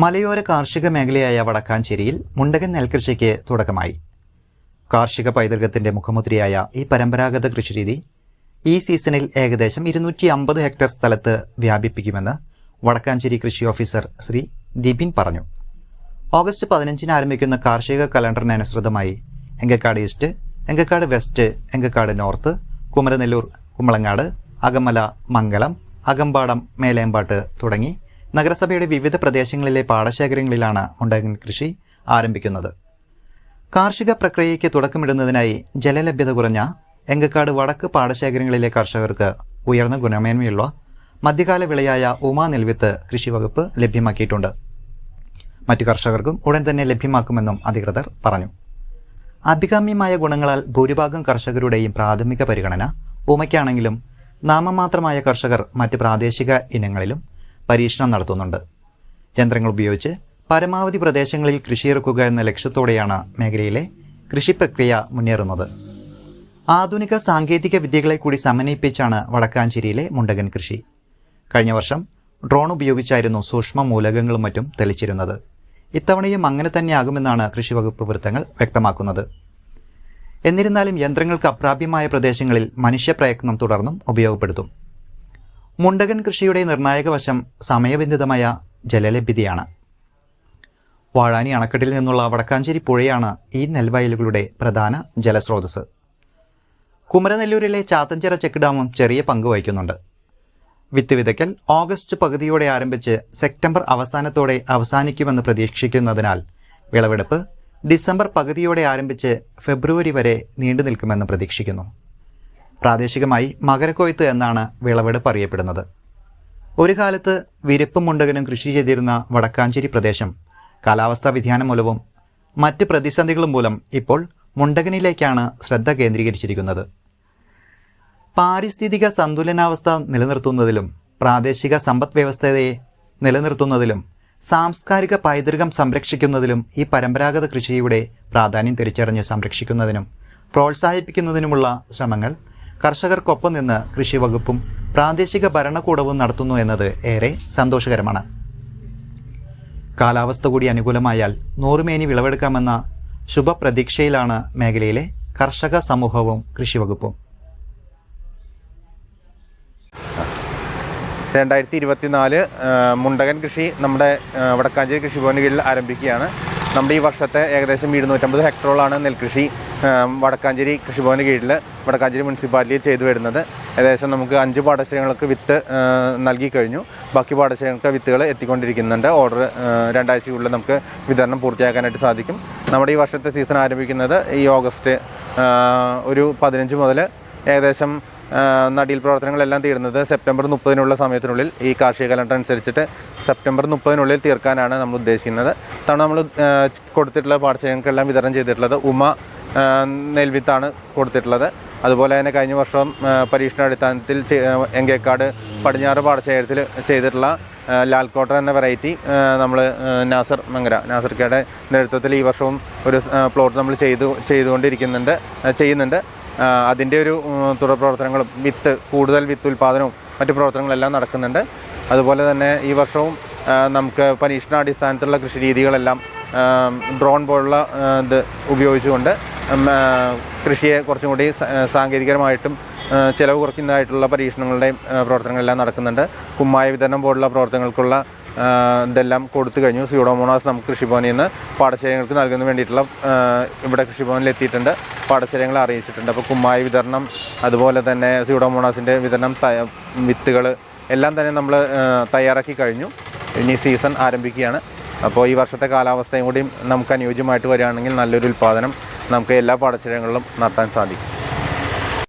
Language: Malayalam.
മലയോര കാർഷിക മേഖലയായ വടക്കാഞ്ചേരിയിൽ മുണ്ടകൻ നെൽകൃഷിക്ക് തുടക്കമായി. കാർഷിക പൈതൃകത്തിന്റെ മുഖമുദ്രയായ ഈ പരമ്പരാഗത കൃഷിരീതി ഈ സീസണിൽ ഏകദേശം ഇരുന്നൂറ്റി അമ്പത് ഹെക്ടർ സ്ഥലത്ത് വ്യാപിപ്പിക്കുമെന്ന് വടക്കാഞ്ചേരി കൃഷി ഓഫീസർ ശ്രീ ദിബിൻ പറഞ്ഞു. ഓഗസ്റ്റ് പതിനഞ്ചിന് ആരംഭിക്കുന്ന കാർഷിക കലണ്ടറിനനുസൃതമായി Enkakkad east Enkakkad west Enkakkad north Kumaranellur Kumbalangad Akamala Mangalam Akampadam Melempatt തുടങ്ങി നഗരസഭയുടെ വിവിധ പ്രദേശങ്ങളിലെ പാടശേഖരങ്ങളിലാണ് മുണ്ടകൻ കൃഷി ആരംഭിക്കുന്നത്. കാർഷിക പ്രക്രിയയ്ക്ക് തുടക്കമിടുന്നതിനായി ജലലഭ്യത കുറഞ്ഞ എങ്കക്കാട് വടക്ക് പാടശേഖരങ്ങളിലെ കർഷകർക്ക് ഉയർന്ന ഗുണമേന്മയുള്ള മധ്യകാല വിളയായ ഉമാ നെൽവിത്ത് കൃഷിവകുപ്പ് ലഭ്യമാക്കിയിട്ടുണ്ട്. മറ്റു കർഷകർക്കും ഉടൻ തന്നെ ലഭ്യമാക്കുമെന്നും അധികൃതർ പറഞ്ഞു. അഭികാമ്യമായ ഗുണങ്ങളാൽ ഭൂരിഭാഗം കർഷകരുടെയും പ്രാഥമിക പരിഗണന ഉമയ്ക്കാണെങ്കിലും നാമമാത്രമായ കർഷകർ മറ്റ് പ്രാദേശിക ഇനങ്ങളിലും പരീക്ഷണം നടത്തുന്നുണ്ട്. യന്ത്രങ്ങൾ ഉപയോഗിച്ച് പരമാവധി പ്രദേശങ്ങളിൽ കൃഷിയിറക്കുക എന്ന ലക്ഷ്യത്തോടെയാണ് മേഖലയിലെ കൃഷി പ്രക്രിയ മുന്നേറുന്നത്. ആധുനിക സാങ്കേതിക വിദ്യകളെ കൂടി സമന്വയിപ്പിച്ചാണ് വടക്കാഞ്ചേരിയിലെ മുണ്ടകൻ കൃഷി. കഴിഞ്ഞ വർഷം ഡ്രോൺ ഉപയോഗിച്ചായിരുന്നു സൂക്ഷ്മ മൂലകങ്ങളും മറ്റും തെളിച്ചിരുന്നത്. ഇത്തവണയും അങ്ങനെ തന്നെയാകുമെന്നാണ് കൃഷിവകുപ്പ് വൃത്തങ്ങൾ വ്യക്തമാക്കുന്നത്. എന്നിരുന്നാലും യന്ത്രങ്ങൾക്ക് അപ്രാപ്യമായ പ്രദേശങ്ങളിൽ മനുഷ്യപ്രയത്നം തുടർന്നും ഉപയോഗപ്പെടുത്തും. മുണ്ടകൻ കൃഷിയുടെ നിർണായക വശം സമയബന്ധിതമായ ജലലഭ്യതയാണ്. വാഴാനി അണക്കെട്ടിൽ നിന്നുള്ള വടക്കാഞ്ചേരി പുഴയാണ് ഈ നെൽവയലുകളുടെ പ്രധാന ജലസ്രോതസ് കുമരനെല്ലൂരിലെ ചാത്തഞ്ചിറ ചെക്ക് ഡാമും ചെറിയ പങ്ക് വഹിക്കുന്നുണ്ട്. വിത്ത് വിതയ്ക്കൽ ഓഗസ്റ്റ് പകുതിയോടെ ആരംഭിച്ച് സെപ്റ്റംബർ അവസാനത്തോടെ അവസാനിക്കുമെന്ന് പ്രതീക്ഷിക്കുന്നതിനാൽ വിളവെടുപ്പ് ഡിസംബർ പകുതിയോടെ ആരംഭിച്ച് ഫെബ്രുവരി വരെ നീണ്ടു നിൽക്കുമെന്ന് പ്രതീക്ഷിക്കുന്നു. പ്രാദേശികമായി മകരക്കൊയ്ത്ത് എന്നാണ് വിളവെടുപ്പ് അറിയപ്പെടുന്നത്. ഒരു കാലത്ത് വിരിപ്പും മുണ്ടകനും കൃഷി ചെയ്തിരുന്ന വടക്കാഞ്ചേരി പ്രദേശം കാലാവസ്ഥാ വ്യതിയാനം മൂലവും മറ്റ് പ്രതിസന്ധികളും മൂലം ഇപ്പോൾ മുണ്ടകനിലേക്കാണ് ശ്രദ്ധ കേന്ദ്രീകരിച്ചിരിക്കുന്നത്. പാരിസ്ഥിതിക സന്തുലനാവസ്ഥ നിലനിർത്തുന്നതിലും പ്രാദേശിക സമ്പദ് വ്യവസ്ഥയെ നിലനിർത്തുന്നതിലും സാംസ്കാരിക പൈതൃകം സംരക്ഷിക്കുന്നതിലും ഈ പരമ്പരാഗത കൃഷിയുടെ പ്രാധാന്യം തിരിച്ചറിഞ്ഞ് സംരക്ഷിക്കുന്നതിനും പ്രോത്സാഹിപ്പിക്കുന്നതിനുമുള്ള ശ്രമങ്ങൾ കർഷകർക്കൊപ്പം നിന്ന് കൃഷി വകുപ്പും പ്രാദേശിക ഭരണകൂടവും നടത്തുന്നു എന്നത് ഏറെ സന്തോഷകരമാണ്. കാലാവസ്ഥ കൂടി അനുകൂലമായാൽ നൂറുമേനി വിളവെടുക്കാമെന്ന ശുഭപ്രതീക്ഷയിലാണ് മേഖലയിലെ കർഷക സമൂഹവും കൃഷിവകുപ്പും. രണ്ടായിരത്തി ഇരുപത്തിനാല് മുണ്ടകൻ കൃഷി നമ്മുടെ വടക്കാഞ്ചേരി കൃഷിഭവന് കീഴിൽ ആരംഭിക്കുകയാണ്. നമ്മുടെ ഈ വർഷത്തെ ഏകദേശം ഇരുന്നൂറ്റമ്പത് ഹെക്ടറോളാണ് നെൽകൃഷി. വടക്കാഞ്ചേരി കൃഷിഭവന് കീഴിൽ വടക്കാഞ്ചേരി മുനിസിപ്പാലിറ്റിയിൽ ചെയ്തു വരുന്നത്. ഏകദേശം നമുക്ക് അഞ്ച് പാടശേഖരങ്ങൾക്ക് വിത്ത് നൽകി കഴിഞ്ഞു. ബാക്കി പാടശേഖരങ്ങൾക്ക് വിത്തുകൾ എത്തിക്കൊണ്ടിരിക്കുന്നുണ്ട്. ഓർഡർ രണ്ടാഴ്ചയ്ക്കുള്ളിൽ നമുക്ക് വിതരണം പൂർത്തിയാക്കാനായിട്ട് സാധിക്കും. നമ്മുടെ ഈ വർഷത്തെ സീസൺ ആരംഭിക്കുന്നത് ഈ ഓഗസ്റ്റ് ഒരു പതിനഞ്ച് മുതൽ ഏകദേശം നടീൽ പ്രവർത്തനങ്ങളെല്ലാം തീരുന്നത് സെപ്റ്റംബർ മുപ്പതിനുള്ള സമയത്തിനുള്ളിൽ. ഈ കാർഷിക കലണ്ടർ അനുസരിച്ചിട്ട് സെപ്റ്റംബർ മുപ്പതിനുള്ളിൽ തീർക്കാനാണ് നമ്മൾ ഉദ്ദേശിക്കുന്നത്. തവണ നമ്മൾ കൊടുത്തിട്ടുള്ള പാടശേഖരങ്ങൾക്കെല്ലാം വിതരണം ചെയ്തിട്ടുള്ളത് ഉമ നെൽവിത്താണ് കൊടുത്തിട്ടുള്ളത്. അതുപോലെ തന്നെ കഴിഞ്ഞ വർഷം പരീക്ഷണാടിസ്ഥാനത്തിൽ എങ്കേക്കാട് പടിഞ്ഞാറ് പാടശേഖരത്തിൽ ചെയ്തിട്ടുള്ള ലാൽക്കോട്ട എന്ന വെറൈറ്റി നമ്മൾ നാസർ മങ്കര നാസർക്കയുടെ നേതൃത്വത്തിൽ ഈ വർഷവും ഒരു പ്ലോട്ട് നമ്മൾ ചെയ്തു ചെയ്തുകൊണ്ടിരിക്കുന്നുണ്ട് ചെയ്യുന്നുണ്ട്. അതിന്റെ ഒരു തുടർ പ്രവർത്തനങ്ങളും വിത്ത് കൂടുതൽ വിത്ത് ഉൽപ്പാദനവും മറ്റു പ്രവർത്തനങ്ങളെല്ലാം നടക്കുന്നുണ്ട്. അതുപോലെ തന്നെ ഈ വർഷവും നമുക്ക് പരീക്ഷണാടിസ്ഥാനത്തിലുള്ള കൃഷി രീതികളെല്ലാം ഡ്രോൺ പോലുള്ള ഇത് ഉപയോഗിച്ചുകൊണ്ട് കൃഷിയെ കുറച്ചും കൂടി സാങ്കേതികമായിട്ടും ചിലവ് കുറയ്ക്കുന്നതായിട്ടുള്ള പരീക്ഷണങ്ങളുടെയും പ്രവർത്തനങ്ങളെല്ലാം നടക്കുന്നുണ്ട്. കുമ്മായ വിതരണം പോലുള്ള പ്രവർത്തനങ്ങൾക്കുള്ള ഇതെല്ലാം കൊടുത്തു കഴിഞ്ഞു. സ്യൂഡോമോണാസ് നമുക്ക് കൃഷിഭവനിൽ നിന്ന് പാടശേഖരങ്ങൾക്ക് നൽകുന്നതിന് വേണ്ടിയിട്ടുള്ള ഇവിടെ കൃഷിഭവനിൽ എത്തിയിട്ടുണ്ട്. പാടശേഖരങ്ങളെ അറിയിച്ചിട്ടുണ്ട്. അപ്പോൾ കുമ്മായ വിതരണം അതുപോലെ തന്നെ സ്യൂഡോമോണാസിന്റെ വിതരണം വിത്തുകൾ എല്ലാം തന്നെ നമ്മൾ തയ്യാറാക്കി കഴിഞ്ഞു. ഇനി സീസൺ ആരംഭിക്കുകയാണ്. അപ്പോൾ ഈ വർഷത്തെ കാലാവസ്ഥയും കൂടി നമുക്ക് അനുയോജ്യമായിട്ട് വരികയാണെങ്കിൽ നല്ലൊരു ഉൽപ്പാദനം നമുക്ക് എല്ലാ പാടശേഖരങ്ങളിലും നടത്താൻ സാധിക്കും.